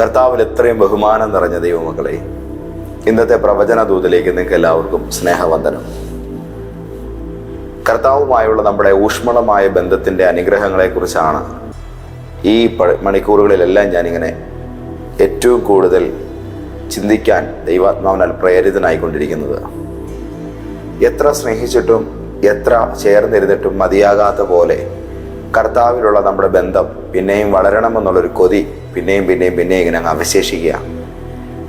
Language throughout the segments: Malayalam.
കർത്താവിൽ എത്രയും ബഹുമാനം നിറഞ്ഞ ദൈവമക്കളെ ഇന്നത്തെ പ്രവചന ദൂതിലേക്ക് നിങ്ങൾക്ക് എല്ലാവർക്കും സ്നേഹവന്ദനം. കർത്താവുമായുള്ള നമ്മുടെ ഊഷ്മളമായ ബന്ധത്തിന്റെ അനുഗ്രഹങ്ങളെക്കുറിച്ചാണ് ഈ മണിക്കൂറുകളിലെല്ലാം ഞാനിങ്ങനെ ഏറ്റവും കൂടുതൽ ചിന്തിക്കാൻ ദൈവാത്മാവിനാൽ പ്രേരിതനായിക്കൊണ്ടിരിക്കുന്നത് എത്ര സ്നേഹിച്ചിട്ടും എത്ര ചേർന്നിരുന്നിട്ടും മതിയാകാത്ത പോലെ കർത്താവിലുള്ള നമ്മുടെ ബന്ധം പിന്നെയും വളരണമെന്നുള്ളൊരു കൊതി പിന്നെയും പിന്നെയും പിന്നെയും ഇങ്ങനെ അങ്ങ് അവശേഷിക്കുക.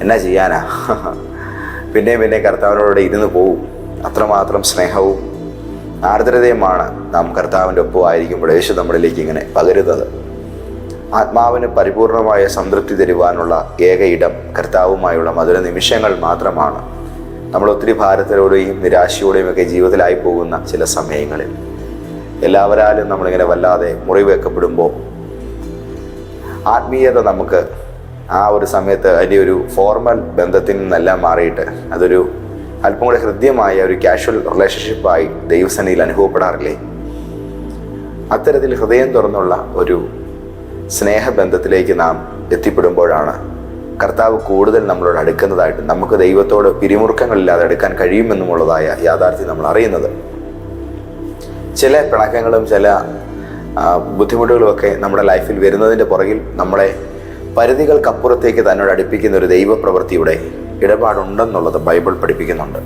എന്നാ ചെയ്യാനാ? പിന്നെയും പിന്നെയും കർത്താവിനോട് ഇരുന്ന് പോവും. അത്രമാത്രം സ്നേഹവും ആർദ്രതയുമാണ് നാം കർത്താവിന്റെ ഒപ്പമായിരിക്കുമ്പോൾ യേശു നമ്മളിലേക്ക് ഇങ്ങനെ പകരുന്നത്. ആത്മാവിന് പരിപൂർണമായ സംതൃപ്തി തരുവാനുള്ള ഏക ഇടം കർത്താവുമായുള്ള മധുര നിമിഷങ്ങൾ മാത്രമാണ്. നമ്മൾ ഒത്തിരി ഭാരത്തിലൂടെയും നിരാശയോടെയും ഒക്കെ ജീവിതത്തിലായി പോകുന്ന ചില സമയങ്ങളിൽ. എല്ലാവരാലും നമ്മളിങ്ങനെ വല്ലാതെ മുറിവേക്കപ്പെടുമ്പോൾ ആത്മീയത നമുക്ക് ആ ഒരു സമയത്ത് അതിന്റെ ഒരു ഫോർമൽ ബന്ധത്തിൽ നിന്നെല്ലാം മാറിയിട്ട് അതൊരു അല്പം കൂടെ ഹൃദ്യമായ ഒരു കാഷ്വൽ റിലേഷൻഷിപ്പായി ദൈവസേനയിൽ അനുഭവപ്പെടാറില്ലേ? അത്തരത്തിൽ ഹൃദയം തുറന്നുള്ള ഒരു സ്നേഹബന്ധത്തിലേക്ക് നാം എത്തിപ്പെടുമ്പോഴാണ് കർത്താവ് കൂടുതൽ നമ്മളോട് അടുക്കുന്നതായിട്ട് നമുക്ക് ദൈവത്തോട് പിരിമുറുക്കങ്ങളില്ലാതെ അടുക്കാൻ കഴിയുമെന്നുമുള്ളതായ യാഥാർത്ഥ്യം നമ്മൾ അറിയുന്നത്. ചില പിണക്കങ്ങളും ചില ആ, ബുദ്ധിമുട്ടുകളും നമ്മുടെ ലൈഫിൽ വരുന്നതിന്റെ പുറകിൽ നമ്മളെ പരിധികൾക്കപ്പുറത്തേക്ക് തന്നോട് അടുപ്പിക്കുന്ന ഒരു ദൈവപ്രവൃത്തിയുടെ ഇടപാടുണ്ടെന്നുള്ളത് ബൈബിൾ പഠിപ്പിക്കുന്നുണ്ട്.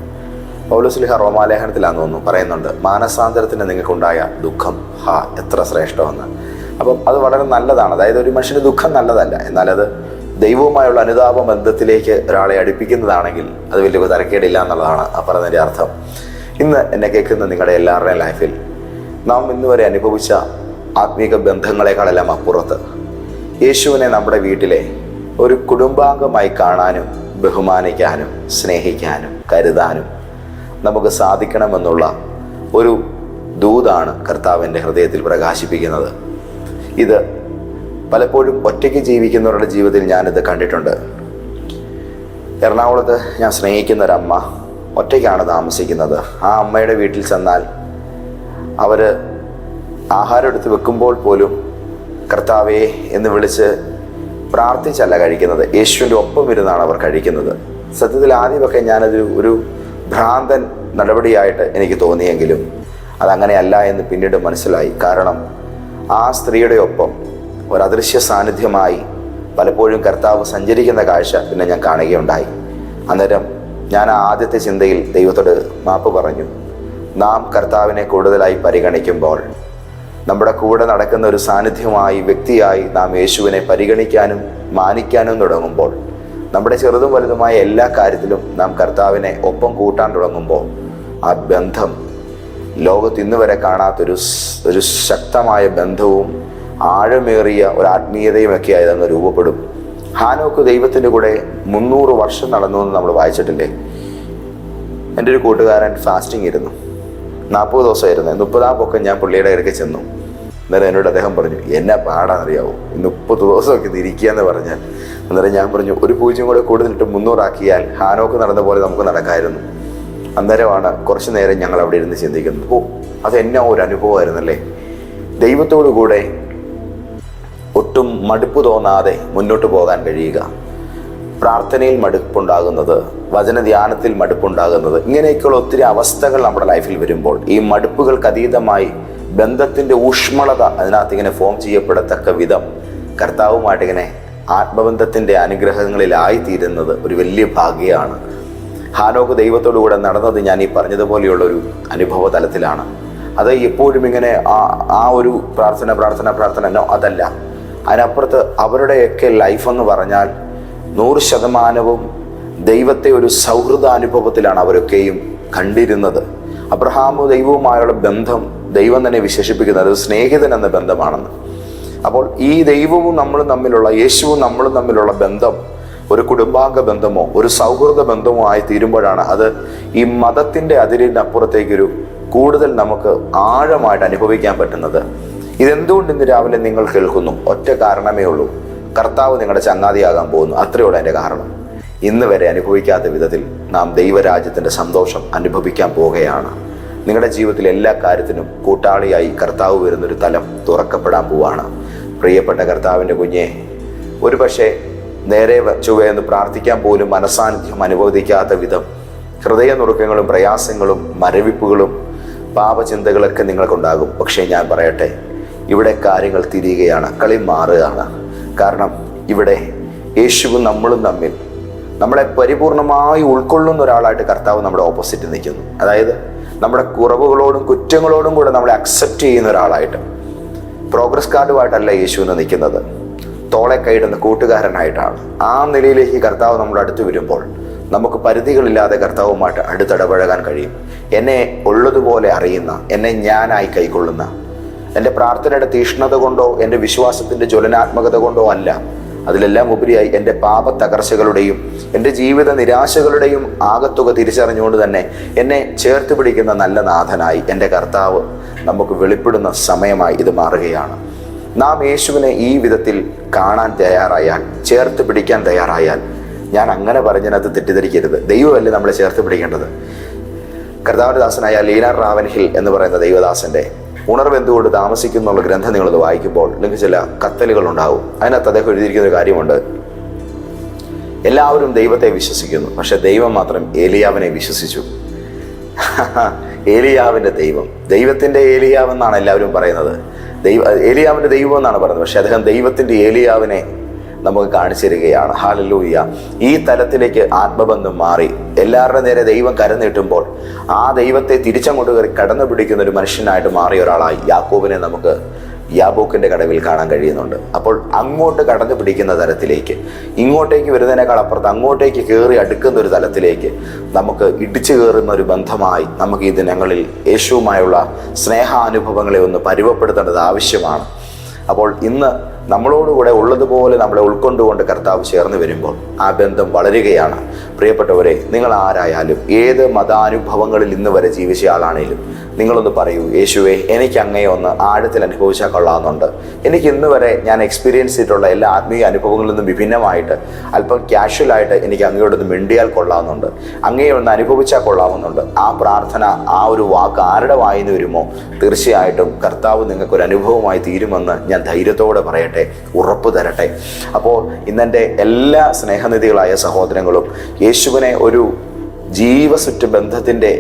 പൗലസ്ലിഹ റോമാലേഖനത്തിലാണെന്ന് തോന്നുന്നു പറയുന്നുണ്ട് മാനസാന്തരത്തിന് നിങ്ങൾക്കുണ്ടായ ദുഃഖം ഹാ എത്ര ശ്രേഷ്ഠമെന്ന്. അപ്പം അത് വളരെ നല്ലതാണ്. അതായത് ഒരു മനുഷ്യന് ദുഃഖം നല്ലതല്ല. എന്നാലത് ദൈവവുമായുള്ള അനുതാപ ബന്ധത്തിലേക്ക് ഒരാളെ അടുപ്പിക്കുന്നതാണെങ്കിൽ അത് വലിയ തരക്കേടില്ല എന്നുള്ളതാണ് ആ പറഞ്ഞതിന്റെ അർത്ഥം. ഇന്ന് എന്നെ കേൾക്കുന്ന നിങ്ങളുടെ എല്ലാവരുടെയും ലൈഫിൽ നാം ഇന്നുവരെ അനുഭവിച്ച ആത്മീക ബന്ധങ്ങളെക്കാളെല്ലാം അപ്പുറത്ത്. യേശുവിനെ നമ്മുടെ വീട്ടിലെ ഒരു കുടുംബാംഗമായി കാണാനും ബഹുമാനിക്കാനും സ്നേഹിക്കാനും കരുതാനും നമുക്ക് സാധിക്കണമെന്നുള്ള ഒരു ദൂതാണ് കർത്താവിന്റെ ഹൃദയത്തിൽ പ്രകാശിപ്പിക്കുന്നത്. ഇത് പലപ്പോഴും ഒറ്റയ്ക്ക് ജീവിക്കുന്നവരുടെ ജീവിതത്തിൽ ഞാനിത് കണ്ടിട്ടുണ്ട്. എറണാകുളത്ത് ഞാൻ സ്നേഹിക്കുന്ന ഒരമ്മ ഒറ്റയ്ക്കാണ് താമസിക്കുന്നത്. ആ അമ്മയുടെ വീട്ടിൽ ചെന്നാൽ അവർ ആഹാരം എടുത്ത് വെക്കുമ്പോൾ പോലും കർത്താവേ എന്ന് വിളിച്ച് പ്രാർത്ഥിച്ചല്ല കഴിക്കുന്നത്. യേശുവിന്റെ ഒപ്പം ഇരുന്നാണ് അവർ കഴിക്കുന്നത്. സത്യത്തിൽ ആദ്യമൊക്കെ ഞാനതൊരു ഒരു ഭ്രാന്തൻ നടപടിയായിട്ട് എനിക്ക് തോന്നിയെങ്കിലും അതങ്ങനെയല്ല എന്ന് പിന്നീട് മനസ്സിലായി. കാരണം ആ സ്ത്രീയുടെ ഒപ്പം ഒരു അദൃശ്യ സാന്നിധ്യമായി പലപ്പോഴും കർത്താവ് സഞ്ചരിക്കുന്ന കാഴ്ച പിന്നെ ഞാൻ കാണുകയുണ്ടായി. അന്നേരം ഞാൻ ആ ആദ്യത്തെ ചിന്തയിൽ ദൈവത്തോട് മാപ്പ് പറഞ്ഞു. നാം കർത്താവിനെ കൂടുതലായി പരിഗണിക്കുമ്പോൾ നമ്മുടെ കൂടെ നടക്കുന്ന ഒരു സാന്നിധ്യമായി വ്യക്തിയായി നാം യേശുവിനെ പരിഗണിക്കാനും മാനിക്കാനും തുടങ്ങുമ്പോൾ നമ്മുടെ ചെറുതും വലുതുമായ എല്ലാ കാര്യത്തിലും നാം കർത്താവിനെ ഒപ്പം കൂട്ടാൻ തുടങ്ങുമ്പോൾ ആ ബന്ധം ലോകത്ത് ഇന്ന് വരെ കാണാത്തൊരു ഒരു ശക്തമായ ബന്ധവും ആഴമേറിയ ഒരു ആത്മീയതയും ഒക്കെ ആയി അങ്ങ് രൂപപ്പെടും. ഹാനോക്ക് ദൈവത്തിന്റെ കൂടെ മുന്നൂറ് വർഷം നടന്നു എന്ന് നമ്മൾ വായിച്ചിട്ടില്ലേ? എന്റെ ഒരു കൂട്ടുകാരൻ ഫാസ്റ്റിംഗ് ഇരുന്നു. നാൽപ്പത് ദിവസമായിരുന്നു. മുപ്പതാം പൊക്കം ഞാൻ പുള്ളിയുടെ ഇടയ്ക്ക് ചെന്നു. അന്നേരം എന്നോട് അദ്ദേഹം പറഞ്ഞു എന്നെ പാടാണെന്നറിയാവോ ഇന്ന് മുപ്പത് ദിവസമൊക്കെ ഇത് ഇരിക്കുക എന്ന് പറഞ്ഞാൽ അന്നേരം ഞാൻ പറഞ്ഞു ഒരു പൂജ്യം കൂടെ കൂടുതലിട്ട് മുന്നൂറാക്കിയാൽ ഹാനോക്ക് നടന്ന പോലെ നമുക്ക് നടക്കായിരുന്നു. അന്നേരമാണ് കുറച്ച് നേരം ഞങ്ങൾ അവിടെ ഇരുന്ന് ചിന്തിക്കുന്നത്. ഓ അത് എന്നാ ഒരു അനുഭവമായിരുന്നല്ലേ? ദൈവത്തോടു കൂടെ ഒട്ടും മടുപ്പ് തോന്നാതെ മുന്നോട്ട് പോകാൻ കഴിയുക. പ്രാർത്ഥനയിൽ മടുപ്പുണ്ടാകുന്നത് വചനധ്യാനത്തിൽ മടുപ്പുണ്ടാകുന്നത് ഇങ്ങനെയൊക്കെയുള്ള ഒത്തിരി അവസ്ഥകൾ നമ്മുടെ ലൈഫിൽ വരുമ്പോൾ ഈ മടുപ്പുകൾക്ക് അതീതമായി ബന്ധത്തിന്റെ ഊഷ്മളത അതിനകത്ത് ഇങ്ങനെ ഫോം ചെയ്യപ്പെടത്തക്ക വിധം കർത്താവുമായിട്ട് ഇങ്ങനെ ആത്മബന്ധത്തിന്റെ അനുഗ്രഹങ്ങളിലായിത്തീരുന്നത് ഒരു വലിയ ഭാഗ്യമാണ്. ഹാനോക്ക് ദൈവത്തോടു കൂടെ നടന്നത് ഞാൻ ഈ പറഞ്ഞതുപോലെയുള്ള ഒരു അനുഭവ തലത്തിലാണ് അത് എപ്പോഴും ഇങ്ങനെ ആ ആ ഒരു പ്രാർത്ഥന പ്രാർത്ഥന പ്രാർത്ഥന എന്നോ അതല്ല. അതിനപ്പുറത്ത് അവരുടെയൊക്കെ ലൈഫ് എന്ന് പറഞ്ഞാൽ നൂറ് ശതമാനവും ദൈവത്തെ ഒരു സൗഹൃദ അനുഭവത്തിലാണ് അവരൊക്കെയും കണ്ടിരുന്നത്. അബ്രഹാമു ദൈവവുമായുള്ള ബന്ധം ദൈവം തന്നെ വിശേഷിപ്പിക്കുന്നത് സ്നേഹിതൻ എന്ന ബന്ധമാണെന്ന്. അപ്പോൾ ഈ ദൈവവും നമ്മളും തമ്മിലുള്ള യേശുവും നമ്മളും തമ്മിലുള്ള ബന്ധം ഒരു കുടുംബാംഗ ബന്ധമോ ഒരു സൗഹൃദ ബന്ധമോ ആയി തീരുമ്പോഴാണ് അത് ഈ മതത്തിന്റെ അതിരിനപ്പുറത്തേക്കൊരു കൂടുതൽ നമുക്ക് ആഴമായിട്ട് അനുഭവിക്കാൻ പറ്റുന്നത്. ഇതെന്തുകൊണ്ട് ഇന്ന് രാവിലെ നിങ്ങൾ കേൾക്കുന്നു? ഒറ്റ കാരണമേ ഉള്ളൂ. കർത്താവ് നിങ്ങളുടെ ചങ്ങാതിയാകാൻ പോകുന്നു. അത്രയുള്ള എന്റെ കാരണം. ഇന്ന് വരെ അനുഭവിക്കാത്ത വിധത്തിൽ നാം ദൈവരാജ്യത്തിന്റെ സന്തോഷം അനുഭവിക്കാൻ പോവുകയാണ്. നിങ്ങളുടെ ജീവിതത്തിലെ എല്ലാ കാര്യത്തിനും കൂട്ടാളിയായി കർത്താവ് വരുന്നൊരു തലം തുറക്കപ്പെടാൻ പോവാണ്. പ്രിയപ്പെട്ട കർത്താവിന്റെ കുഞ്ഞെ ഒരു പക്ഷേ നേരെ ചൊവ്വയെന്ന് പ്രാർത്ഥിക്കാൻ പോലും മനസാന്നിധ്യം അനുവദിക്കാത്ത വിധം ഹൃദയ നുറുക്കങ്ങളും പ്രയാസങ്ങളും മരവിപ്പുകളും പാപചിന്തകളൊക്കെ നിങ്ങൾക്കുണ്ടാകും. പക്ഷേ ഞാൻ പറയട്ടെ ഇവിടെ കാര്യങ്ങൾ തിരിയുകയാണ് കളി മാറുകയാണ്. കാരണം ഇവിടെ യേശുവും നമ്മളും തമ്മിൽ നമ്മളെ പരിപൂർണമായി ഉൾക്കൊള്ളുന്ന ഒരാളായിട്ട് കർത്താവ് നമ്മുടെ ഓപ്പോസിറ്റ് നിൽക്കുന്നു. അതായത് നമ്മുടെ കുറവുകളോടും കുറ്റങ്ങളോടും കൂടെ നമ്മളെ അക്സെപ്റ്റ് ചെയ്യുന്ന ഒരാളായിട്ട്. പ്രോഗ്രസ് കാർഡുമായിട്ടല്ല യേശു എന്ന് നിൽക്കുന്നത്. തോളെ കൈയിടുന്ന കൂട്ടുകാരനായിട്ടാണ്. ആ നിലയിലേക്ക് കർത്താവ് നമ്മുടെ അടുത്ത് വരുമ്പോൾ നമുക്ക് പരിധികളില്ലാതെ കർത്താവുമായിട്ട് അടുത്തിടപഴകാൻ കഴിയും. എന്നെ ഉള്ളതുപോലെ അറിയുന്ന എന്നെ ഞാനായി കൈക്കൊള്ളുന്ന എന്റെ പ്രാർത്ഥനയുടെ തീഷ്ണത കൊണ്ടോ എന്റെ വിശ്വാസത്തിന്റെ ജ്വലനാത്മകത കൊണ്ടോ അല്ല അതിലെല്ലാം ഉപരിയായി എന്റെ പാപ തകർച്ചകളുടെയും എന്റെ ജീവിത നിരാശകളുടെയും ആകത്തുക തിരിച്ചറിഞ്ഞുകൊണ്ട് തന്നെ എന്നെ ചേർത്ത് പിടിക്കുന്ന നല്ല നാഥനായി എന്റെ കർത്താവ് നമുക്ക് വെളിപ്പെടുന്ന സമയമായി ഇത് മാറുകയാണ്. നാം യേശുവിനെ ഈ വിധത്തിൽ കാണാൻ തയ്യാറായാൽ ചേർത്ത് പിടിക്കാൻ തയ്യാറായാൽ ഞാൻ അങ്ങനെ പറഞ്ഞതിനകത്ത് തെറ്റിദ്ധരിക്കരുത്. ദൈവമല്ലേ നമ്മളെ ചേർത്ത് പിടിക്കേണ്ടത്? കർത്താവിന്റെ ദാസനായ ലീന റാവൻഹിൽ എന്ന് പറയുന്ന ദൈവദാസന്റെ ഉണർവ് എന്തുകൊണ്ട് താമസിക്കുന്നുള്ള ഗ്രന്ഥം നിങ്ങളത് വായിക്കുമ്പോൾ നിങ്ങൾക്ക് ചില കത്തലുകൾ ഉണ്ടാവും. അതിനകത്ത് അദ്ദേഹം എഴുതിയിരിക്കുന്ന ഒരു കാര്യമുണ്ട്. എല്ലാവരും ദൈവത്തെ വിശ്വസിക്കുന്നു. പക്ഷെ ദൈവം മാത്രം ഏലിയാവിനെ വിശ്വസിച്ചു. ഏലിയാവിന്റെ ദൈവം. ദൈവത്തിന്റെ ഏലിയാവെന്നാണ് എല്ലാവരും പറയുന്നത്. ദൈവ ഏലിയാവിന്റെ ദൈവം എന്നാണ് പറയുന്നത്. പക്ഷെ അദ്ദേഹം ദൈവത്തിന്റെ ഏലിയാവിനെ നമുക്ക് കാണിച്ചു തരികയാണ് ഹാലലൂയ ഈ തലത്തിലേക്ക് ആത്മബന്ധം മാറി. എല്ലാവരുടെ നേരെ ദൈവം കരനീട്ടുമ്പോൾ ആ ദൈവത്തെ തിരിച്ചങ്ങോട്ട് കയറി കടന്നു പിടിക്കുന്ന ഒരു മനുഷ്യനായിട്ട് മാറിയ ഒരാളായി യാക്കോബിനെ നമുക്ക് യാബോക്കിന്റെ കടവിൽ കാണാൻ കഴിയുന്നുണ്ട്. അപ്പോൾ അങ്ങോട്ട് കടന്നു പിടിക്കുന്ന തലത്തിലേക്ക് ഇങ്ങോട്ടേക്ക് വരുന്നതിനേക്കാൾ അപ്പുറത്ത് അങ്ങോട്ടേക്ക് കയറി അടുക്കുന്ന ഒരു തലത്തിലേക്ക് നമുക്ക് ഇടിച്ചു കയറുന്ന ഒരു ബന്ധമായി നമുക്ക് ഈ ദിനങ്ങളിൽ യേശുവുമായുള്ള സ്നേഹാനുഭവങ്ങളെ ഒന്ന് പരുവപ്പെടുത്തേണ്ടത് ആവശ്യമാണ്. അപ്പോൾ ഇന്ന് നമ്മളോടുകൂടെ ഉള്ളതുപോലെ നമ്മളെ ഉൾക്കൊണ്ടുകൊണ്ട് കർത്താവ് ചേർന്ന് വരുമ്പോൾ ആ ബന്ധം വളരുകയാണ്. പ്രിയപ്പെട്ടവരെ നിങ്ങൾ ആരായാലും ഏത് മതാനുഭവങ്ങളിൽ ഇന്ന് വരെ ജീവിച്ച ആളാണേലും നിങ്ങളൊന്ന് പറയൂ യേശുവെ എനിക്ക് അങ്ങനെ ഒന്ന് ആഴത്തിൽ അനുഭവിച്ചാൽ കൊള്ളാമെന്നുണ്ട്. എനിക്ക് ഇന്ന് വരെ ഞാൻ എക്സ്പീരിയൻസ് ചെയ്തിട്ടുള്ള എല്ലാ ആത്മീയ അനുഭവങ്ങളിൽ നിന്നും വിഭിന്നമായിട്ട് അല്പം ക്യാഷ്വലായിട്ട് എനിക്ക് അങ്ങയോടൊന്ന് മിണ്ടിയാൽ കൊള്ളാമെന്നുണ്ട്. അങ്ങയെ ഒന്ന് അനുഭവിച്ചാൽ കൊള്ളാമെന്നുണ്ട്. ആ പ്രാർത്ഥന ആ ഒരു വാക്ക് ആരുടെ വായിന്ന് വരുമോ? തീർച്ചയായിട്ടും കർത്താവ് നിങ്ങൾക്കൊരു അനുഭവമായി തീരുമെന്ന് ഞാൻ ധൈര്യത്തോടെ പറയട്ടെ. ഉറപ്പ് തരട്ടെ. അപ്പോൾ ഇന്നെന്റെ എല്ലാ സ്നേഹനിധികളായ സഹോദരങ്ങളും യേശുവിനെ ഒരു ജീവസുറ്റ ബന്ധത്തിന്റെ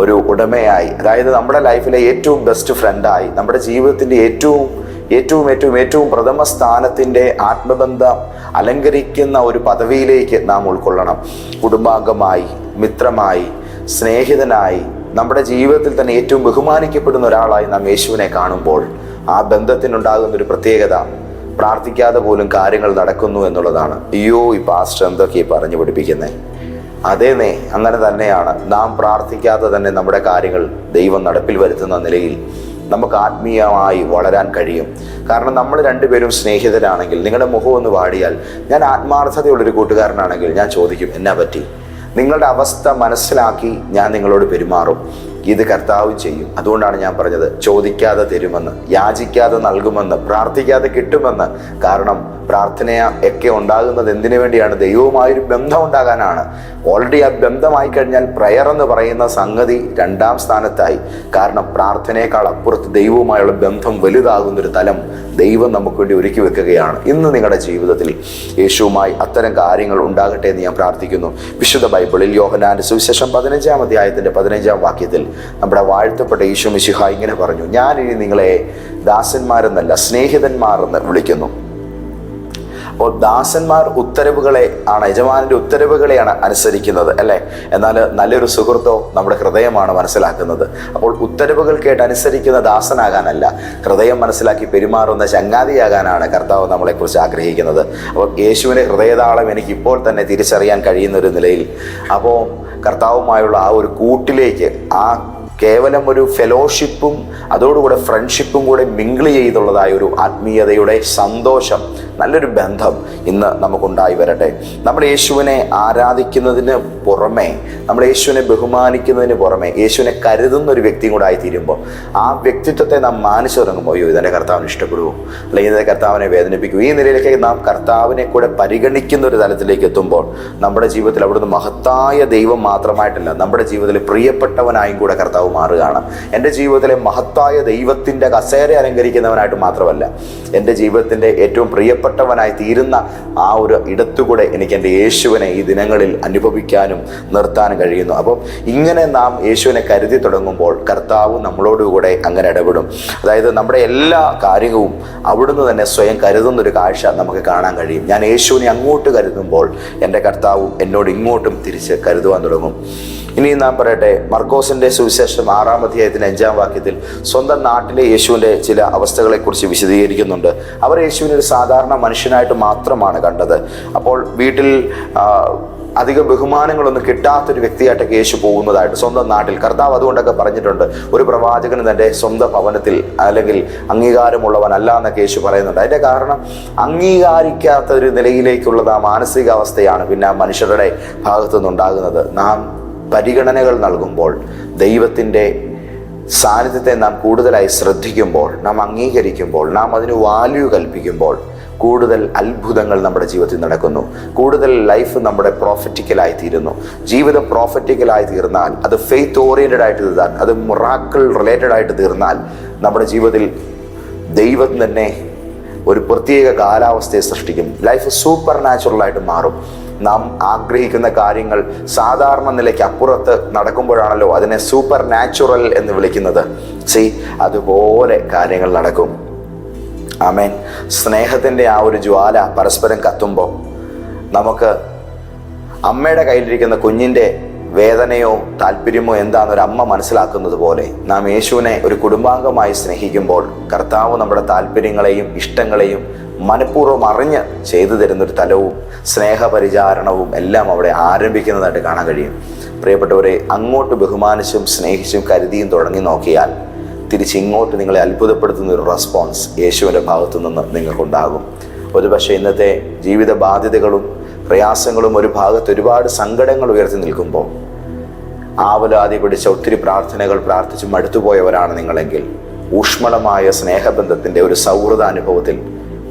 ഒരു ഉടമയായി അതായത് നമ്മുടെ ലൈഫിലെ ഏറ്റവും ബെസ്റ്റ് ഫ്രണ്ടായി നമ്മുടെ ജീവിതത്തിന്റെ ഏറ്റവും ഏറ്റവും ഏറ്റവും ഏറ്റവും പ്രഥമ സ്ഥാനത്തിന്റെ ആത്മബന്ധം അലങ്കരിക്കുന്ന ഒരു പദവിയിലേക്ക് നാം ഉൾക്കൊള്ളണം. കുടുംബാംഗമായി മിത്രമായി സ്നേഹിതനായി നമ്മുടെ ജീവിതത്തിൽ തന്നെ ഏറ്റവും ബഹുമാനിക്കപ്പെടുന്ന ഒരാളായി നാം യേശുവിനെ കാണുമ്പോൾ ആ ബന്ധത്തിനുണ്ടാകുന്ന ഒരു പ്രത്യേകത പ്രാർത്ഥിക്കാതെ പോലും കാര്യങ്ങൾ നടക്കുന്നു എന്നുള്ളതാണ്. അയ്യോ ഈ പാസ്റ്റർ എന്തൊക്കെയാ പറഞ്ഞു പഠിപ്പിക്കുന്നത് അതേനേ അങ്ങനെ തന്നെയാണ്. നാം പ്രാർത്ഥിക്കാതെ തന്നെ നമ്മുടെ കാര്യങ്ങൾ ദൈവം നടപ്പിൽ വരുത്തുന്ന നിലയിൽ നമുക്ക് ആത്മീയമായി വളരാൻ കഴിയും. കാരണം നമ്മൾ രണ്ടുപേരും സ്നേഹിതരാണെങ്കിൽ നിങ്ങളുടെ മുഖം ഒന്ന് വാടിയാൽ ഞാൻ ആത്മാർത്ഥതയുള്ളൊരു കൂട്ടുകാരനാണെങ്കിൽ ഞാൻ ചോദിക്കും എന്നാ പറ്റി? നിങ്ങളുടെ അവസ്ഥ മനസ്സിലാക്കി ഞാൻ നിങ്ങളോട് പെരുമാറും. ഇത് കർത്താവ് ചെയ്യും. അതുകൊണ്ടാണ് ഞാൻ പറഞ്ഞത് ചോദിക്കാതെ തരുമെന്ന് യാചിക്കാതെ നൽകുമെന്ന് പ്രാർത്ഥിക്കാതെ കിട്ടുമെന്ന്. കാരണം പ്രാർത്ഥന ഒക്കെ ഉണ്ടാകുന്നത് എന്തിനു വേണ്ടിയാണ്? ദൈവവുമായൊരു ബന്ധം ഉണ്ടാകാനാണ്. ഓൾറെഡി ആ ബന്ധമായി കഴിഞ്ഞാൽ പ്രയർ എന്ന് പറയുന്ന സംഗതി രണ്ടാം സ്ഥാനത്തായി. കാരണം പ്രാർത്ഥനയേക്കാൾ അപ്പുറത്ത് ദൈവവുമായുള്ള ബന്ധം വലുതാകുന്നൊരു തലം ദൈവം നമുക്ക് വേണ്ടി ഒരുക്കി വെക്കുകയാണ് ഇന്ന് നിങ്ങളുടെ ജീവിതത്തിൽ. യേശുവുമായി അത്തരം കാര്യങ്ങൾ ഉണ്ടാകട്ടെ എന്ന് ഞാൻ പ്രാർത്ഥിക്കുന്നു. വിശുദ്ധ ബൈബിളിൽ യോഹനാന്റെ സുവിശേഷം പതിനഞ്ചാം അധ്യായത്തിന്റെ പതിനഞ്ചാം വാക്യത്തിൽ നമ്മുടെ വാഴ്ത്തപ്പെട്ട യേശു മിശിഹ ഇങ്ങനെ പറഞ്ഞു ഞാൻ ഇനി നിങ്ങളെ ദാസന്മാരെന്നല്ല സ്നേഹിതന്മാർ എന്ന് വിളിക്കുന്നു. അപ്പോൾ ദാസന്മാർ ഉത്തരവുകളെ ആണ് യജമാനന്റെ ഉത്തരവുകളെയാണ് അനുസരിക്കുന്നത് അല്ലേ? എന്നാൽ നല്ലൊരു സുഹൃത്തോ നമ്മുടെ ഹൃദയമാണ് മനസ്സിലാക്കുന്നത്. അപ്പോൾ ഉത്തരവുകൾ കേട്ട് അനുസരിക്കുന്ന ദാസനാകാനല്ല ഹൃദയം മനസ്സിലാക്കി പെരുമാറുന്ന ചങ്ങാതിയാകാനാണ് കർത്താവ് നമ്മളെക്കുറിച്ച് ആഗ്രഹിക്കുന്നത്. അപ്പോൾ യേശുവിന്റെ ഹൃദയതാളം എനിക്ക് ഇപ്പോൾ തന്നെ തിരിച്ചറിയാൻ കഴിയുന്ന ഒരു നിലയിൽ അപ്പോൾ കർത്താവുമായുള്ള ആ ഒരു കൂട്ടിലേക്ക് ആ കേവലം ഒരു ഫെലോഷിപ്പും അതോടുകൂടെ ഫ്രണ്ട്ഷിപ്പും കൂടെ മിങ്കിൾ ചെയ്തുള്ളതായ ഒരു ആത്മീയതയുടെ സന്തോഷം നല്ലൊരു ബന്ധം ഇന്ന് നമുക്കുണ്ടായി വരട്ടെ. നമ്മൾ യേശുവിനെ ആരാധിക്കുന്നതിന് പുറമെ നമ്മൾ യേശുവിനെ ബഹുമാനിക്കുന്നതിന് പുറമെ യേശുവിനെ കരുതുന്ന ഒരു വ്യക്തിയും കൂടെ ആയിത്തീരുമ്പോൾ ആ വ്യക്തിത്വത്തെ നാം മാനിച്ചു തുടങ്ങുമ്പോൾ അയ്യോ ഇതെന്റെ കർത്താവിന് ഇഷ്ടപ്പെടുവോ? അല്ലെങ്കിൽ ഇതിന്റെ കർത്താവിനെ വേദനിപ്പിക്കുമോ ഈ നിലയിലേക്ക് നാം കർത്താവിനെ കൂടെ പരിഗണിക്കുന്ന ഒരു തലത്തിലേക്ക് എത്തുമ്പോൾ നമ്മുടെ ജീവിതത്തിൽ അവിടുന്ന് മഹത്തായ ദൈവം മാത്രമായിട്ടല്ല നമ്മുടെ ജീവിതത്തിൽ പ്രിയപ്പെട്ടവനായും കൂടെ കർത്താവ് മാറുകയാണ്. എന്റെ ജീവിതത്തിലെ മഹത്തായ ദൈവത്തിന്റെ കസേര അലങ്കരിക്കുന്നവനായിട്ട് മാത്രമല്ല എന്റെ ജീവിതത്തിന്റെ ഏറ്റവും പ്രിയപ്പെട്ടവനായി തീരുന്ന ആ ഒരു ഇടത്തുകൂടെ എനിക്ക് എന്റെ യേശുവിനെ ഈ ദിനങ്ങളിൽ അനുഭവിക്കാനും നിർത്താനും കഴിയുന്നു. അപ്പം ഇങ്ങനെ നാം യേശുവിനെ കരുതി തുടങ്ങുമ്പോൾ കർത്താവ് നമ്മളോടുകൂടെ അങ്ങനെ ഇടപെടും. അതായത് നമ്മുടെ എല്ലാ കാര്യവും അവിടുന്ന് തന്നെ സ്വയം കരുതുന്ന ഒരു കാഴ്ച നമുക്ക് കാണാൻ കഴിയും. ഞാൻ യേശുവിനെ അങ്ങോട്ട് കരുതുമ്പോൾ എന്റെ കർത്താവും എന്നോട് ഇങ്ങോട്ടും തിരിച്ച് കരുതുവാൻ തുടങ്ങും. ഇനി നാം പറയട്ടെ മർക്കോസിന്റെ സുവിശേഷം ആറാം അധ്യായത്തിന് അഞ്ചാം വാക്യത്തിൽ സ്വന്തം നാട്ടിലെ യേശുവിന്റെ ചില അവസ്ഥകളെക്കുറിച്ച് വിശദീകരിക്കുന്നുണ്ട്. അവർ യേശുവിനെ ഒരു സാധാരണ മനുഷ്യനായിട്ട് മാത്രമാണ് കണ്ടത്. അപ്പോൾ വീട്ടിൽ അധിക ബഹുമാനങ്ങളൊന്നും കിട്ടാത്തൊരു വ്യക്തിയായിട്ടൊക്കെ യേശു പോകുന്നതായിട്ട് സ്വന്തം നാട്ടിൽ കർത്താവ് അതുകൊണ്ടൊക്കെ പറഞ്ഞിട്ടുണ്ട്. ഒരു പ്രവാചകന് തന്റെ സ്വന്തം ഭവനത്തിൽ അല്ലെങ്കിൽ അംഗീകാരമുള്ളവനല്ല എന്നൊക്കെ യേശു പറയുന്നുണ്ട്. അതിന്റെ കാരണം അംഗീകാരിക്കാത്ത ഒരു നിലയിലേക്കുള്ളത് ആ മാനസികാവസ്ഥയാണ് പിന്നെ ആ മനുഷ്യരുടെ ഭാഗത്തു നിന്നുണ്ടാകുന്നത് നാം പരിഗണനകൾ നൽകുമ്പോൾ ദൈവത്തിന്റെ സാന്നിധ്യത്തെ നാം കൂടുതലായി ശ്രദ്ധിക്കുമ്പോൾ നാം അംഗീകരിക്കുമ്പോൾ നാം അതിന് വാല്യൂ കൽപ്പിക്കുമ്പോൾ കൂടുതൽ അത്ഭുതങ്ങൾ നമ്മുടെ ജീവിതത്തിൽ നടക്കുന്നു. കൂടുതൽ ലൈഫ് നമ്മുടെ പ്രോഫറ്റിക്കലായി തീരുന്നു. ജീവിതം പ്രോഫറ്റിക്കലായി തീർന്നാൽ അത് ഫെയ്ത്ത് ഓറിയന്റഡ് ആയിട്ട് തീർന്നാൽ അത് മൊറാക്കിൾ റിലേറ്റഡ് ആയിട്ട് തീർന്നാൽ നമ്മുടെ ജീവിതത്തിൽ ദൈവം തന്നെ ഒരു പ്രത്യേക കാലാവസ്ഥയെ സൃഷ്ടിക്കും. ലൈഫ് സൂപ്പർ നാച്ചുറലായിട്ട് മാറും. നാം ആഗ്രഹിക്കുന്ന കാര്യങ്ങൾ സാധാരണ നിലയ്ക്ക് അപ്പുറത്ത് നടക്കുമ്പോഴാണല്ലോ അതിനെ സൂപ്പർ നാച്ചുറൽ എന്ന് വിളിക്കുന്നത്. സി അതുപോലെ കാര്യങ്ങൾ നടക്കും. ആമേൻ സ്നേഹത്തിന്റെ ആ ഒരു ജ്വാല പരസ്പരം കത്തുമ്പോൾ നമുക്ക് അമ്മയുടെ കയ്യിലിരിക്കുന്ന കുഞ്ഞിന്റെ വേദനയോ താല്പര്യമോ എന്താണെന്ന് ഒരു അമ്മ മനസ്സിലാക്കുന്നത് പോലെ നാം യേശുവിനെ ഒരു കുടുംബാംഗമായി സ്നേഹിക്കുമ്പോൾ കർത്താവ് നമ്മുടെ താല്പര്യങ്ങളെയും ഇഷ്ടങ്ങളെയും മനഃപൂർവം അറിഞ്ഞ് ചെയ്തു തരുന്നൊരു തലവും സ്നേഹപരിചാരണവും എല്ലാം അവിടെ ആരംഭിക്കുന്നതായിട്ട് കാണാൻ കഴിയും. പ്രിയപ്പെട്ടവരെ അങ്ങോട്ട് ബഹുമാനിച്ചും സ്നേഹിച്ചും കരുതിയും തുടങ്ങി നോക്കിയാൽ തിരിച്ച് ഇങ്ങോട്ട് നിങ്ങളെ അത്ഭുതപ്പെടുത്തുന്ന ഒരു റെസ്പോൺസ് യേശുവിന്റെ ഭാഗത്തു നിന്ന് നിങ്ങൾക്കുണ്ടാകും. ഒരുപക്ഷെ ഇന്നത്തെ ജീവിത ബാധ്യതകളും പ്രയാസങ്ങളും ഒരു ഭാഗത്ത് ഒരുപാട് സങ്കടങ്ങൾ ഉയർത്തി നിൽക്കുമ്പോൾ ആവലാതി പിടിച്ച ഒത്തിരി പ്രാർത്ഥനകൾ പ്രാർത്ഥിച്ച് മടുത്തുപോയവരാണ് നിങ്ങളെങ്കിൽ. ഊഷ്മളമായ സ്നേഹബന്ധത്തിന്റെ ഒരു സൗഹൃദ അനുഭവത്തിൽ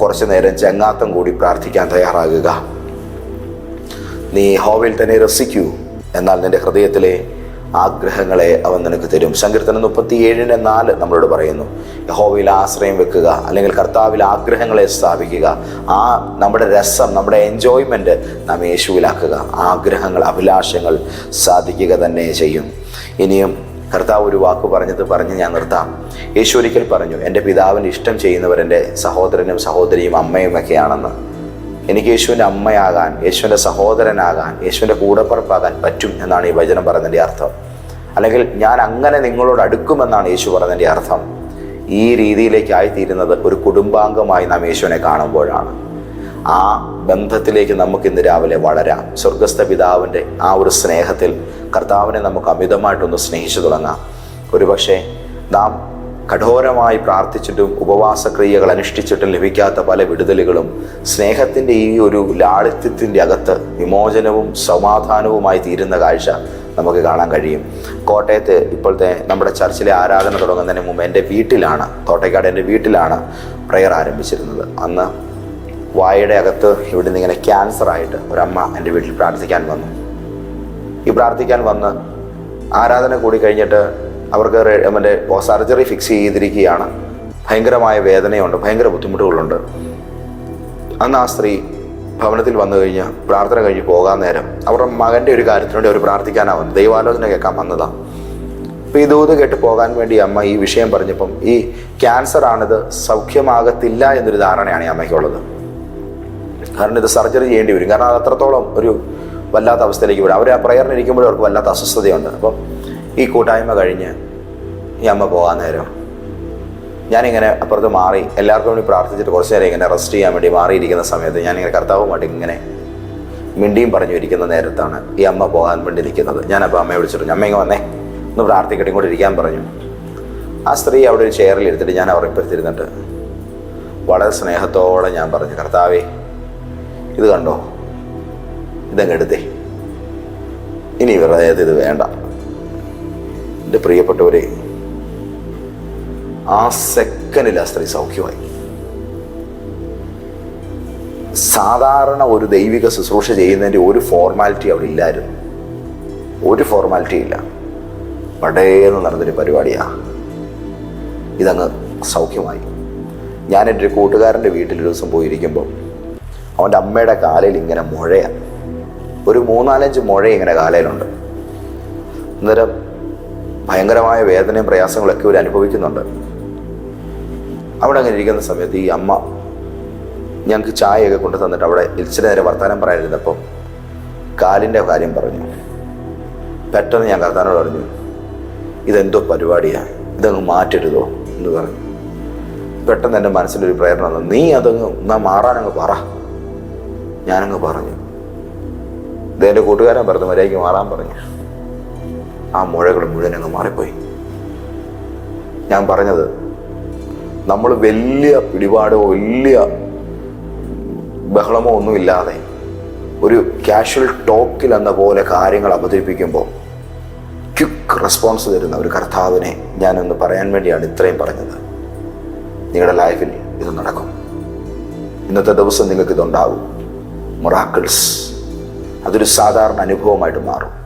കുറച്ചു നേരം ചങ്ങാത്തം കൂടി പ്രാർത്ഥിക്കാൻ തയ്യാറാകുക. നീ ഹോവിൽ തന്നെ രസിക്കൂ. എന്നാൽ നിന്റെ ഹൃദയത്തിലെ ആഗ്രഹങ്ങളെ അവൻ നിനക്ക് തരും. സങ്കീർത്തനം മുപ്പത്തി ഏഴിന് നാല് നമ്മളോട് പറയുന്നു. യഹോവയിൽ ആശ്രയം വെക്കുക അല്ലെങ്കിൽ കർത്താവിൽ ആഗ്രഹങ്ങളെ സ്ഥാപിക്കുക. ആ നമ്മുടെ രസം നമ്മുടെ എൻജോയ്മെന്റ് നാം യേശുവിലാക്കുക. ആഗ്രഹങ്ങൾ അഭിലാഷങ്ങൾ സാധിക്കുക തന്നെ ചെയ്യും. ഇനിയും കർത്താവ് ഒരു വാക്ക് പറഞ്ഞത് പറഞ്ഞ് ഞാൻ നിർത്താം. യേശു ഒരിക്കൽ പറഞ്ഞു എന്റെ പിതാവിന് ഇഷ്ടം ചെയ്യുന്നവർ എന്റെ സഹോദരനും സഹോദരിയും അമ്മയും ഒക്കെയാണെന്ന്. എനിക്ക് യേശുവിന്റെ അമ്മയാകാൻ യേശുവിന്റെ സഹോദരനാകാൻ യേശുവിന്റെ കൂടപ്പുറപ്പാകാൻ പറ്റും എന്നാണ് ഈ വചനം പറഞ്ഞതിന്റെ അർത്ഥം. അല്ലെങ്കിൽ ഞാൻ അങ്ങനെ നിങ്ങളോട് അടുക്കുമെന്നാണ് യേശു പറഞ്ഞതിന്റെ അർത്ഥം. ഈ രീതിയിലേക്ക് ആയിത്തീരുന്നത് ഒരു കുടുംബാംഗമായി നാം യേശുവിനെ കാണുമ്പോഴാണ്. ആ ബന്ധത്തിലേക്ക് നമുക്ക് ഇന്ന് രാവിലെ വളരാം. സ്വർഗസ്ഥ പിതാവിന്റെ ആ ഒരു സ്നേഹത്തിൽ കർത്താവിനെ നമുക്ക് അമിതമായിട്ടൊന്ന് സ്നേഹിച്ചു തുടങ്ങാം. ഒരുപക്ഷെ നാം കഠോരമായി പ്രാർത്ഥിച്ചിട്ടും ഉപവാസക്രിയകൾ അനുഷ്ഠിച്ചിട്ടും ലഭിക്കാത്ത പല വിടുതലുകളും സ്നേഹത്തിന്റെ ഈ ഒരു ലാളിത്യത്തിന്റെ അകത്ത് വിമോചനവും സമാധാനവുമായി തീരുന്ന കാഴ്ച നമുക്ക് കാണാൻ കഴിയും. കോട്ടയത്ത് ഇപ്പോഴത്തെ നമ്മുടെ ചർച്ചിലെ ആരാധന തുടങ്ങുന്നതിന് മുമ്പ് എന്റെ വീട്ടിലാണ് തോട്ടയ്ക്കാട് എന്റെ വീട്ടിലാണ് പ്രെയർ ആരംഭിച്ചിരുന്നത്. അന്ന് വായയുടെ അകത്ത് ഇവിടുന്ന് ഇങ്ങനെ ക്യാൻസറായിട്ട് ഒരമ്മ എന്റെ വീട്ടിൽ പ്രാർത്ഥിക്കാൻ വന്നു. ഈ പ്രാർത്ഥിക്കാൻ വന്ന് ആരാധന കൂടി കഴിഞ്ഞിട്ട് അവർക്ക് മറ്റേ സർജറി ഫിക്സ് ചെയ്തിരിക്കുകയാണ്. ഭയങ്കരമായ വേദനയുണ്ട് ഭയങ്കര ബുദ്ധിമുട്ടുകളുണ്ട്. അന്ന് ആ സ്ത്രീ ഭവനത്തിൽ വന്നു കഴിഞ്ഞ് പ്രാർത്ഥന കഴിഞ്ഞ് പോകാൻ നേരം അവരുടെ മകന്റെ ഒരു കാര്യത്തിന് വേണ്ടി അവർ പ്രാർത്ഥിക്കാനാണ് വന്നത്. ദൈവാലോചന കേൾക്കാൻ വന്നതാണ് അപ്പോൾ ഈ ദൂത് കേട്ട് പോകാൻ വേണ്ടി അമ്മ ഈ വിഷയം പറഞ്ഞപ്പം ഈ ക്യാൻസർ ആണിത് സൗഖ്യമാകത്തില്ല എന്നൊരു ധാരണയാണ് ഈ അമ്മയ്ക്കുള്ളത്. കാരണം ഇത് സർജറി ചെയ്യേണ്ടി വരും. കാരണം അത് അത്രത്തോളം ഒരു വല്ലാത്ത അവസ്ഥയിലേക്ക് വിടും. അവർ ആ പ്രയറിന് ഇരിക്കുമ്പോഴും അവർക്ക് വല്ലാത്ത അസ്വസ്ഥതയുണ്ട്. അപ്പം ഈ കൂട്ടായ്മ കഴിഞ്ഞ് ഈ അമ്മ പോകാൻ നേരം ഞാനിങ്ങനെ അപ്പുറത്ത് മാറി എല്ലാവർക്കും വേണ്ടി പ്രാർത്ഥിച്ചിട്ട് കുറച്ച് നേരം ഇങ്ങനെ റെസ്റ്റ് ചെയ്യാൻ വേണ്ടി മാറിയിരിക്കുന്ന സമയത്ത് ഞാനിങ്ങനെ കർത്താവുമായിട്ട് ഇങ്ങനെ മിണ്ടിയും പറഞ്ഞു ഇരിക്കുന്ന നേരത്താണ് ഈ അമ്മ പോകാൻ വേണ്ടി ഇരിക്കുന്നത് ഞാനപ്പോൾ അമ്മയെ വിളിച്ചിട്ട് അമ്മ ഇങ്ങ് വന്നേ ഒന്ന് പ്രാർത്ഥിക്കട്ടെ ഇങ്ങോട്ട് ഇരിക്കാൻ പറഞ്ഞു. ആ സ്ത്രീ അവിടെ ഒരു ചെയറിൽ എടുത്തിട്ട് ഞാൻ അവരെ ഇപ്പുറത്തിരുന്നിട്ട് വളരെ സ്നേഹത്തോടെ ഞാൻ പറഞ്ഞു കർത്താവേ ഇത് കണ്ടോ? ഇതങ്ങ് എടുത്തേ ഇനി ഇവരുടെ ഇത് വേണ്ട. എന്റെ പ്രിയപ്പെട്ടവരെ ആ സെക്കൻഡിൽ ആ സ്ത്രീ സൗഖ്യമായി. സാധാരണ ഒരു ദൈവിക ശുശ്രൂഷ ചെയ്യുന്നതിന്റെ ഒരു ഫോർമാലിറ്റി അവിടെ ഇല്ലായിരുന്നു. ഒരു ഫോർമാലിറ്റി ഇല്ല. പടേന്ന് നടന്നൊരു പരിപാടിയാണ് ഇതങ്ങ് സൗഖ്യമായി. ഞാൻ എന്റെ ഒരു കൂട്ടുകാരന്റെ വീട്ടിൽ ഒരു ദിവസം പോയിരിക്കുമ്പോൾ അവന്റെ അമ്മയുടെ കാലിൽ ഇങ്ങനെ മുഴയാണ്. ഒരു മൂന്നാലഞ്ച് മുഴ ഇങ്ങനെ കാലയിലുണ്ട്. അന്നേരം ഭയങ്കരമായ വേദനയും പ്രയാസങ്ങളൊക്കെ ഇവർ അനുഭവിക്കുന്നുണ്ട്. അവിടെ അങ്ങനെ ഇരിക്കുന്ന സമയത്ത് ഈ അമ്മ ഞങ്ങൾക്ക് ചായയൊക്കെ കൊണ്ടു തന്നിട്ട് അവിടെ ഇച്ചിരി നേരം വർത്തമാനം പറയാനിരുന്നപ്പം കാലിന്റെ കാര്യം പറഞ്ഞു. പെട്ടെന്ന് ഞാൻ കർത്താനോട് പറഞ്ഞു ഇതെന്തോ പരിപാടിയാണ് ഇതങ്ങ് മാറ്റരുതോ എന്ന് പറഞ്ഞു. പെട്ടെന്ന് എന്റെ മനസ്സിലൊരു പ്രേരണ വന്നു. നീ അതങ്ങ് എന്നാ മാറാനങ്ങ് പറ. ഞാനങ്ങ് പറഞ്ഞു. എന്റെ കൂട്ടുകാരൻ പറഞ്ഞു മര്യാദയ്ക്ക് മാറാൻ പറഞ്ഞു. ആ മുഴകൾ മുഴുവൻ അങ്ങ് മാറിപ്പോയി. ഞാൻ പറഞ്ഞത് നമ്മൾ വലിയ പിടിപാടോ വലിയ ബഹളമോ ഒന്നുമില്ലാതെ ഒരു കാഷ്വൽ ടോക്കിൽ എന്ന പോലെ കാര്യങ്ങൾ അവതരിപ്പിക്കുമ്പോൾ ക്വിക്ക് റെസ്പോൺസ് തരുന്ന ഒരു കർത്താവിനെ ഞാനൊന്ന് പറയാൻ വേണ്ടിയാണ് ഇത്രയും പറഞ്ഞത്. നിങ്ങളുടെ ലൈഫിൽ ഇത് നടക്കും. ഇന്നത്തെ ദിവസം നിങ്ങൾക്ക് ഇതുണ്ടാകും മൊറാക്കിൾസ് അതൊരു സാധാരണ അനുഭവമായിട്ട് മാറും.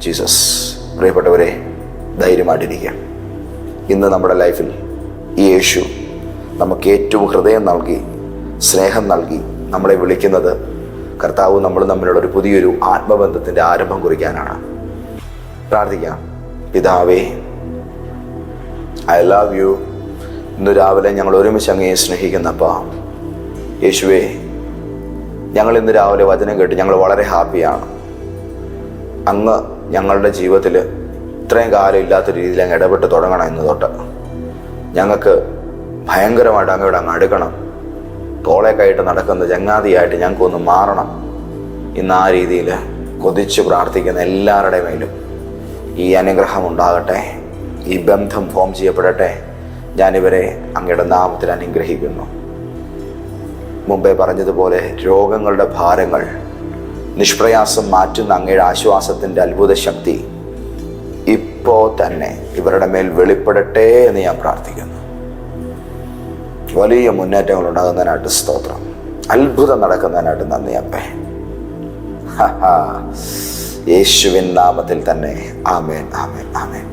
ജീസസ് പ്രിയപ്പെട്ടവരെ ധൈര്യമായിട്ടിരിക്കുക. ഇന്ന് നമ്മുടെ ലൈഫിൽ ഈ യേശു നമുക്ക് ഏറ്റവും ഹൃദയം നൽകി സ്നേഹം നൽകി നമ്മളെ വിളിക്കുന്നത് കർത്താവ് നമ്മൾ തമ്മിലുള്ള ഒരു പുതിയൊരു ആത്മബന്ധത്തിന്റെ ആരംഭം കുറിക്കാനാണ്. പ്രാർത്ഥിക്കാം. പിതാവേ ഐ ലവ് യു. ഇന്ന് രാവിലെ ഞങ്ങൾ ഒരുമിച്ച് അങ്ങയെ സ്നേഹിക്കുന്നപ്പ യേശുവേ ഞങ്ങൾ ഇന്ന് രാവിലെ വചനം കേട്ട് ഞങ്ങൾ വളരെ ഹാപ്പിയാണ്. അങ്ങ് ഞങ്ങളുടെ ജീവിതത്തിൽ ഇത്രയും കാലം ഇല്ലാത്ത രീതിയിൽ അങ്ങ് ഇടപെട്ട് തുടങ്ങണം എന്ന് തൊട്ട്. ഞങ്ങൾക്ക് ഭയങ്കരമായിട്ട് അങ്ങയോട് അങ്ങ് അടുക്കണം. തോളെ കയയിട്ട് നടക്കുന്ന ചങ്ങാതിയായിട്ട് ഞങ്ങൾക്കൊന്ന് മാറണം. ഇന്ന് ആ രീതിയിൽ കൊതിച്ച് പ്രാർത്ഥിക്കുന്ന എല്ലാവരുടെ മേലും ഈ അനുഗ്രഹം ഉണ്ടാകട്ടെ. ഈ ബന്ധം ഫോം ചെയ്യപ്പെടട്ടെ. ഞാനിവരെ അങ്ങയുടെ നാമത്തിൽ അനുഗ്രഹിക്കുന്നു. മുമ്പേ പറഞ്ഞതുപോലെ രോഗങ്ങളുടെ ഭാരങ്ങൾ നിഷ്പ്രയാസം മാറ്റുന്ന അങ്ങയുടെ ആശ്വാസത്തിന്റെ അത്ഭുത ശക്തി ഇപ്പോൾ തന്നെ ഇവരുടെ മേൽ വെളിപ്പെടട്ടെ എന്ന് ഞാൻ പ്രാർത്ഥിക്കുന്നു. വലിയ മുന്നേറ്റങ്ങൾ ഉണ്ടാകുന്നതിനായിട്ട് സ്തോത്രം. അത്ഭുതം നടക്കുന്നതിനായിട്ട് നന്ദി അപ്പേ. യേശുവിൻ നാമത്തിൽ തന്നെ ആമേൻ ആമേൻ ആമേൻ.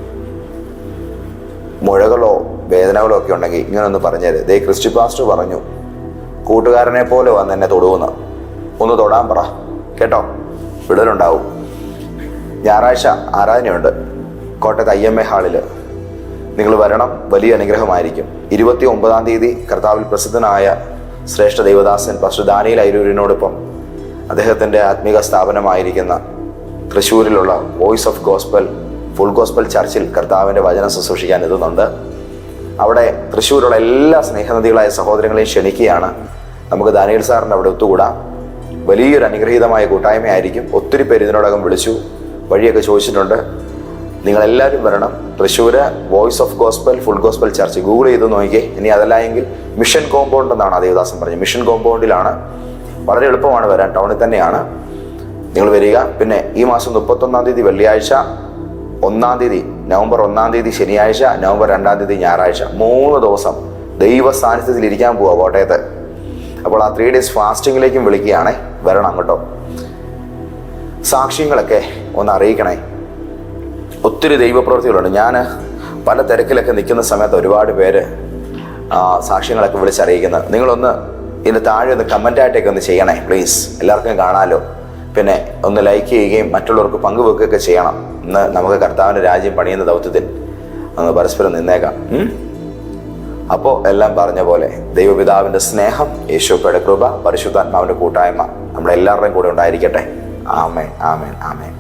മുഴകളോ വേദനകളോ ഒക്കെ ഉണ്ടെങ്കിൽ ഇങ്ങനെ ഒന്ന് പറഞ്ഞേര്. ദേ ക്രിസ്റ്റി പാസ്റ്റർ പറഞ്ഞു കൂട്ടുകാരനെ പോലെ വന്ന് എന്നെ തൊടുവെന്ന്. ഒന്ന് തൊടാൻ പറ. കേട്ടോ? വിടലുണ്ടാവും. ഞായറാഴ്ച ആരാധനയുണ്ട്. കോട്ടയത്ത് എ ഹാളിൽ നിങ്ങൾ വരണം. വലിയ അനുഗ്രഹമായിരിക്കും. ഇരുപത്തി ഒമ്പതാം തീയതി കർത്താവിൽ പ്രസിദ്ധനായ ശ്രേഷ്ഠ ദൈവദാസൻ പശു ദാനിയിൽ അയരൂരിനോടൊപ്പം അദ്ദേഹത്തിന്റെ ആത്മീക സ്ഥാപനമായിരിക്കുന്ന തൃശ്ശൂരിലുള്ള voice of gospel full gospel ചർച്ചിൽ കർത്താവിന്റെ വചനം ശുശ്രൂഷിക്കാൻ എത്തുന്നുണ്ട്. അവിടെ തൃശ്ശൂരുള്ള എല്ലാ സ്നേഹനദികളായ സഹോദരങ്ങളെയും ക്ഷണിക്കുകയാണ്. നമുക്ക് ദാനിയൽ സാറിന്റെ അവിടെ ഒത്തുകൂടാം. വലിയൊരു അനുഗ്രഹീതമായ കൂട്ടായ്മയായിരിക്കും. ഒത്തിരി പേര് ഇതിനോടകം വിളിച്ചു വഴിയൊക്കെ ചോദിച്ചിട്ടുണ്ട്. നിങ്ങളെല്ലാവരും വരണം. Thrissur voice of gospel full gospel church Google ചെയ്ത് നോക്കിയേ ഇനി അതല്ല എങ്കിൽ മിഷൻ കോമ്പൗണ്ട് എന്നാണ് ദേവദാസൻ പറഞ്ഞത്. മിഷൻ കോമ്പൗണ്ടിലാണ് വളരെ എളുപ്പമാണ് വരാൻ. ടൗണിൽ തന്നെയാണ്. നിങ്ങൾ വരിക. പിന്നെ ഈ മാസം മുപ്പത്തൊന്നാം തീയതി വെള്ളിയാഴ്ച ഒന്നാം തീയതി നവംബർ ഒന്നാം തീയതി ശനിയാഴ്ച നവംബർ രണ്ടാം തീയതി ഞായറാഴ്ച. മൂന്ന് ദിവസം ദൈവ സാന്നിധ്യത്തിൽ ഇരിക്കാൻ പോവാ കോട്ടയത്ത്. അപ്പോൾ ആ ത്രീ ഡേയ്സ് ഫാസ്റ്റിങ്ങിലേക്കും വിളിക്കുകയാണേ. വരണം കേട്ടോ. സാക്ഷ്യങ്ങളൊക്കെ ഒന്ന് അറിയിക്കണേ. ഒത്തിരി ദൈവപ്രവൃത്തികളുണ്ട്. ഞാൻ പല തിരക്കിലൊക്കെ നിൽക്കുന്ന സമയത്ത് ഒരുപാട് പേര് സാക്ഷ്യങ്ങളൊക്കെ വിളിച്ചറിയിക്കുന്നത്. നിങ്ങളൊന്ന് ഇതിന്റെ താഴെ ഒന്ന് കമന്റായിട്ടൊക്കെ ഒന്ന് ചെയ്യണേ പ്ലീസ് എല്ലാവർക്കും കാണാമല്ലോ പിന്നെ ഒന്ന് ലൈക്ക് ചെയ്യുകയും മറ്റുള്ളവർക്ക് പങ്കുവെക്കുകയൊക്കെ ചെയ്യണം. ഇന്ന് നമുക്ക് കർത്താവിന്റെ രാജ്യം പണിയുന്ന ദൗത്യത്തിൽ അങ്ങ് പരസ്പരം നിന്നേക്കാം. അപ്പോൾ എല്ലാം പറഞ്ഞ പോലെ ദൈവപിതാവിന്റെ സ്നേഹം യേശോപ്പയുടെ കൃപ പരിശുദ്ധാത്മാവിന്റെ കൂട്ടായ്മ നമ്മുടെ എല്ലാവരുടെയും കൂടെ ഉണ്ടായിരിക്കട്ടെ. ആമേൻ ആമേൻ ആമേൻ.